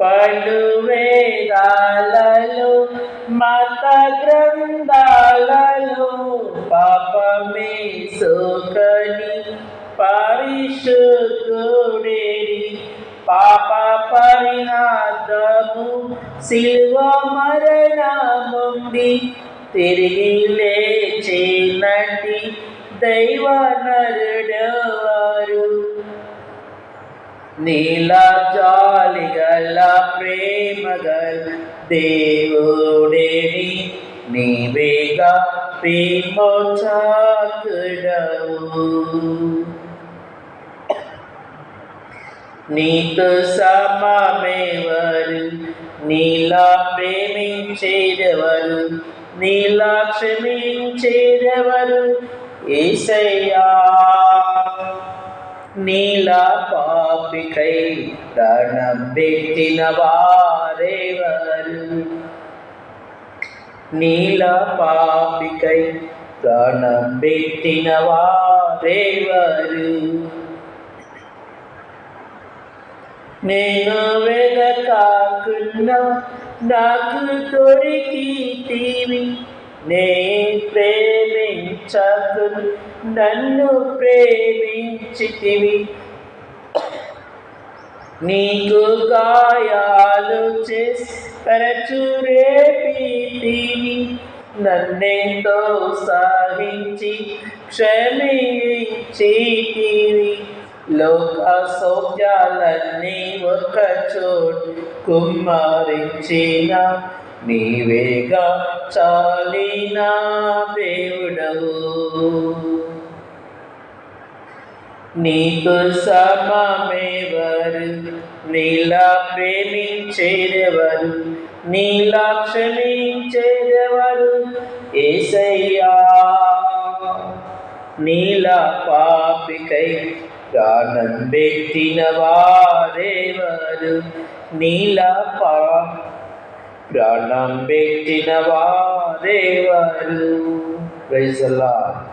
పలు వేదాలలో మత గ్రంథాలలో పాపమే సోకని పరిశుద్ధుడేరి పాప పరిణాదము శిల్వ మరణముంది. తిరిగి లేచినటి దైవ నరుడవారు నీలా జాలి గల ప్రేమ గల దేవుడేని నీవేగా ప్రేమోచాకుడవు నీకు సమమేవరు నీలా ప్రేమించేదెవరు నీలా క్షమించేదెవరు ఏసయ్యా నీలా పాపికై ప్రాణం పెట్టిన వారెవరు నీలా పాపికై ప్రాణం పెట్టిన వారెవరు నేను వెదకాకున్నా నాకు దొరికి తీవి నే చదు నన్ను ప్రేమించితివి. నీకు గాయాలు చేసి పరచురేపితివి నన్నెంతో సాగించి క్షమించితివి. లోక సౌఖ్యాలన్నీ ఒక చోటు కుమ్మరించిన నీవేగా చాలినా దేవుడు. నీకు సమమేవరు నీలా ప్రేమించేదెవరు నీలా క్షమించేదెవరు? ఏసయ్యా నీలా పాపికై ప్రాణం పెట్టిన వారెవరు? నీలా పా ప్రాణం పెట్టిన వారెవరు? Praise the Lord.